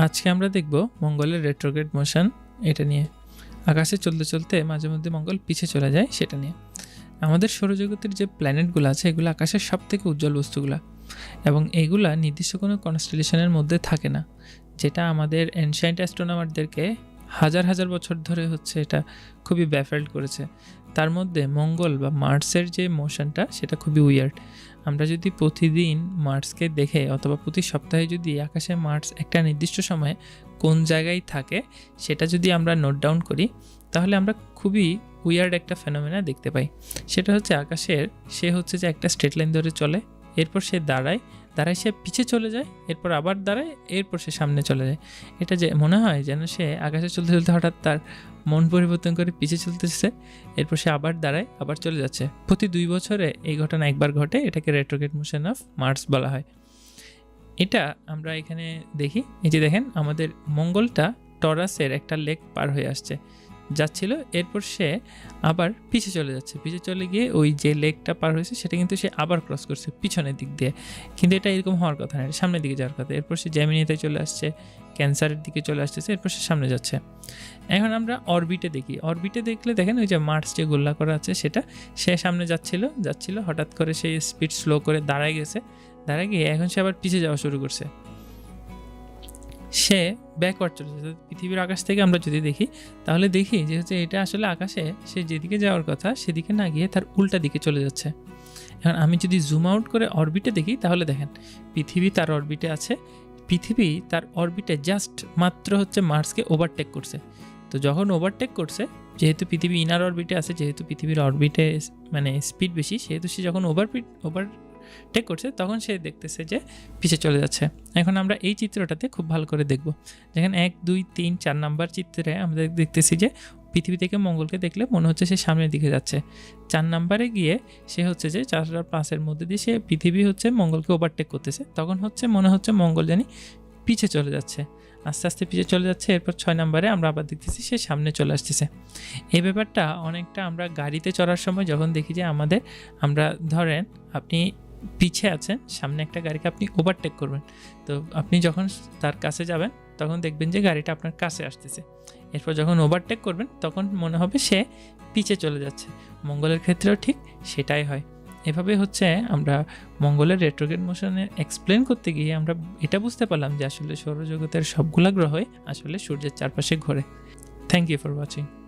আজকে আমরা দেখব মঙ্গলের রেট্রোগ্রেড মোশন এটা নিয়ে। আকাশে চলতে চলতে মাঝে মধ্যে মঙ্গল পিছে চলে যায় সেটা নিয়ে। আমাদের সৌরজগতের যে প্ল্যানেটগুলো আছে, এগুলো আকাশের সব থেকে উজ্জ্বল বস্তুগুলো। এবং এগুলা নির্দিষ্ট কোনো কনস্টেলেশনের মধ্যে থাকে না। যেটা আমাদের এনশাইন্ট অ্যাস্ট্রোনমারদেরকে হাজার হাজার বছর ধরে হচ্ছে এটা খুবই ব্যাফেল্ড করেছে। তার মধ্যে মঙ্গল বা মার্সের যে মোশনটা, সেটা খুবই উইয়ার্ড আমরা যদি প্রতিদিন মার্সকে দেখে অথবা প্রতি সপ্তাহে যদি আকাশে মার্স একটা নির্দিষ্ট সময়ে কোন জায়গায় থাকে, সেটা যদি আমরা নোট ডাউন করি, তাহলে আমরা খুবই উইয়ার্ড একটা ফেনোমেনা দেখতে পাই। সেটা হচ্ছে আকাশের, সে হচ্ছে যে একটা স্ট্রেট লাইন ধরে চলে এরপর সে দাঁড়ায় দাঁড়ায় সে পিছে চলে যায়, এরপর আবার দাঁড়ায়, এরপর সে সামনে চলে যায়। এটা যে মনে হয় যেন সে আকাশে চলতে চলতে হঠাৎ তার মন পরিবর্তন করে পিছে চলতেছে, এরপর সে আবার দাঁড়ায়, আবার চলে যাচ্ছে। প্রতি দুই বছরে এই ঘটনা একবার ঘটে, এটাকে রেট্রোগেট মোশন অফ মার্স বলা হয়। এটা আমরা এখানে দেখি। এই যে দেখেন, আমাদের মঙ্গলটা টরাসের একটা লেক পার হয়ে আসছে। যাচ্ছিল, এরপর সে আবার পিছে চলে যাচ্ছে। পিছে চলে গিয়ে ওই যে লেকটা পার হয়েছে, সেটা কিন্তু সে আবার ক্রস করছে পিছনের দিক দিয়ে। কিন্তু এটা এরকম হওয়ার কথা না সামনের দিকে যাওয়ার কথা। এরপর সে জ্যামিনিতে চলে আসছে ক্যান্সারের দিকে চলে আসতেছে, এরপর সে সামনে যাচ্ছে। এখন আমরা অরবিটে দেখি। অরবিটে দেখলে দেখেন ওই যে মার্স যে গোল্লা করা আছে, সেটা সে সামনে যাচ্ছিল যাচ্ছিল, হঠাৎ করে সে স্পিড স্লো করে দাঁড়ায় গেছে। দাঁড়ায় গিয়ে এখন সে আবার পিছিয়ে যাওয়া শুরু করছে। সে ব্যাকওয়ার্ড চলে যাচ্ছে পৃথিবীর আকাশ থেকে আমরা যদি দেখি, তাহলে দেখি যে হচ্ছে এটা আসলে আকাশে সে যেদিকে যাওয়ার কথা, সেদিকে না গিয়ে তার উল্টা দিকে চলে যাচ্ছে। এখন আমি যদি জুম আউট করে অরবিটে দেখি, তাহলে দেখেন, পৃথিবী তার অরবিটে আছে। পৃথিবী তার অরবিটে জাস্ট মাত্র হচ্ছে মার্সকে ওভারটেক করছে। তো যখন ওভারটেক করছে, যেহেতু পৃথিবী ইনার অরবিটে আছে, যেহেতু পৃথিবীর অরবিটে মানে স্পিড বেশি, সেহেতু সে যখন ওভার ওভার টেক করছে, তখন সে দেখতেছে যে পিছে চলে যাচ্ছে। এখন আমরা এই চিত্রটাতে খুব ভালো করে দেখব। যেখানে এক, দুই, তিন, চার নাম্বার চিত্রে আমরা দেখতেছি যে পৃথিবী থেকে মঙ্গলকে দেখলে মনে হচ্ছে সে সামনের দিকে যাচ্ছে। চার নাম্বারে গিয়ে সে হচ্ছে যে চার আর পাঁচের মধ্যে দিয়ে সে পৃথিবী হচ্ছে মঙ্গলকে ওভারটেক করতেছে। তখন হচ্ছে মনে হচ্ছে মঙ্গল জানি পিছে চলে যাচ্ছে। আস্তে আস্তে পিছিয়ে চলে যাচ্ছে, এরপর ছয় নম্বরে আমরা আবার দেখতেছি সে সামনে চলে আসতেছে। এই ব্যাপারটা অনেকটা আমরা গাড়িতে চড়ার সময় যখন দেখি যে আমাদের, আমরা ধরেন আপনি পিছে আছেন, সামনে একটা গাড়িকে আপনি ওভারটেক করবেন। তো আপনি যখন তার কাছে যাবেন, তখন দেখবেন যে গাড়িটা আপনার কাছে আসতেছে। এরপর যখন ওভারটেক করবেন, তখন মনে হবে সে পিছে চলে যাচ্ছে। মঙ্গলের ক্ষেত্রেও ঠিক সেটাই হয়। এভাবে হচ্ছে আমরা মঙ্গলের রেট্রোগেট মোশনে এক্সপ্লেন করতে গিয়ে আমরা এটা বুঝতে পারলাম যে আসলে সৌরজগতের সবগুলা গ্রহই আসলে সূর্যের চারপাশে ঘোরে। Thank you for watching